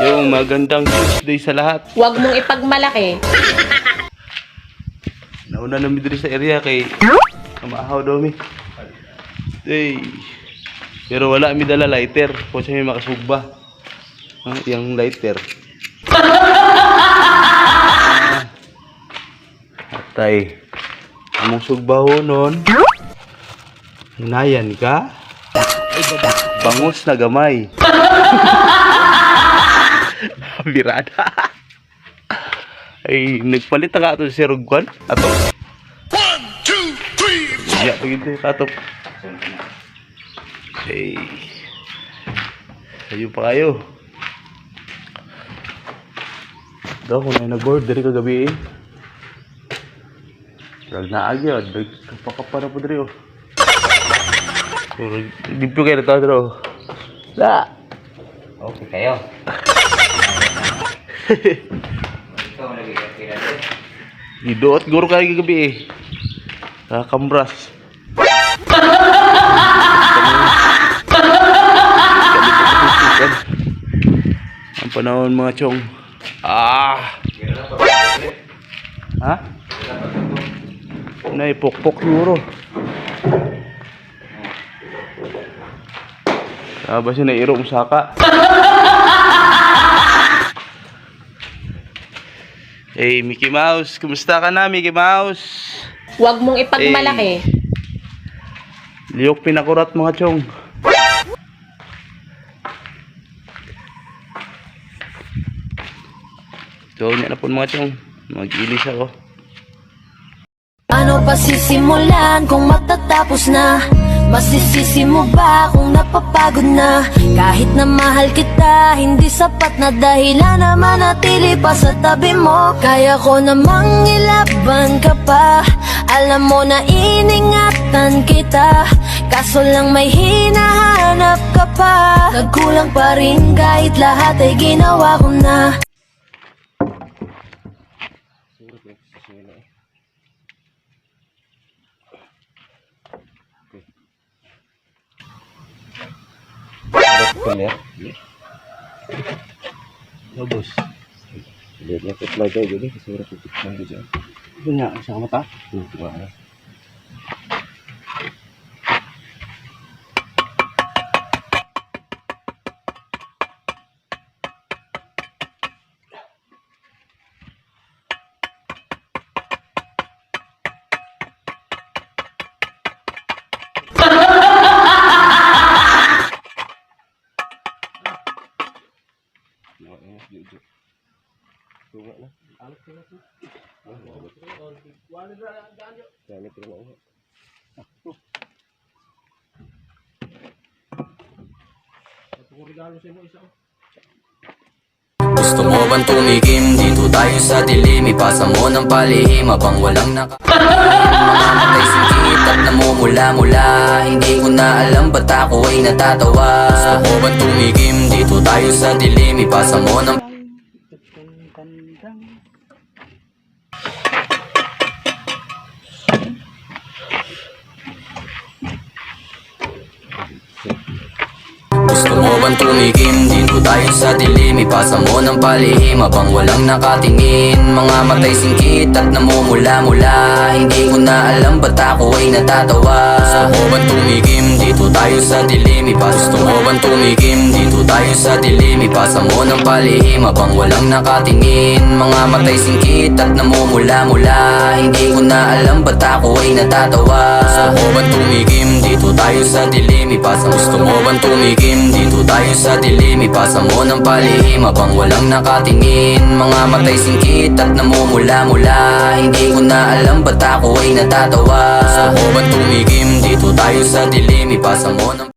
Yung magandang Tuesday sa lahat. Huwag mong ipagmalaki. Nauna na mi diri sa area kay maahaw daw mi. Hey. Pero wala mi dala lighter. Kung siya may makasugba. Ah, yung lighter. Ah. Atay. Among sugbaho nun. Hinayan ka? Bangus na gamay. Birada. Ay, nagpalit na ka ito si Rugwan. Ato. One, two, three, four. Yeah, paginte ka ito. Ay. Sayo pa kayo. Daw, kung na nag-board, dari kagabi eh. Rag na agyo, kapakapa na po dari oh. Di po kayo natawa dari oh. La! Okay kayo. Gidoot guro kayo kagabi eh. Kakambras. Ang panahon mga chong. Ah! Ha? Naipokpok siguro. Ah, ba siya nairo mo Hey, Mickey Mouse. Kumusta ka na, Mickey Mouse? Huwag mong ipagmalaki. Liyok pinakurat mga chong. Ito niya na po mga chong. Mag-ilis ako. Ano pa sisimulan kung matatapos na? Masisisi mo ba kung napapagod na? Kahit na mahal kita, hindi sapat na dahilan na manatili pa sa tabi mo. Kaya ko namang ilaban ka pa. Alam mo na iningatan kita. Kaso lang may hinahanap ka pa. Nagkulang pa rin kahit lahat ay ginawa ko na ya Bagus. lihatnya kulit aja jadi kesuruh kulit kan gitu. Punya sama mata? Tuh, Tunga na. Gamit ko na. Gusto mo bang tumikim? Dito tayo sa dilim Ipasa mo ng palihim Habang walang naka Mamamatay singkit at namumula-mula Hindi ko na alam ba't ako ay natatawa Gusto mo bang tumikim? Dito tayo sa dilim Ipasa mo ng Gusto mo bang tumikim? Dito tayo sa dilim Ipasa mo ng palihim Habang walang nakatingin Mga matay singkit at namumula-mula Hindi ko na alam ba't ako ay natatawa Gusto mo bang tumikim? Dito tayo sa dilim Ipasa Gusto mo bang tumikim? Dito tayo sa dilim Ipasa mo ng palihim Habang walang nakatingin Mga matay singkit at namumula-mula Hindi ko na alam ba't ako ay natatawa Gusto mo bang tumikim? Dito tayo sa dilim Ipasa Gusto mo bang tumikim? Tayo sa dilim Ipasa mo ng palihim Habang walang nakatingin Mga matay singkit at namumula-mula Hindi ko na alam ba't ako ay natatawa Gusto mo bang tumikim? Dito tayo sa dilim Ipasa mo ng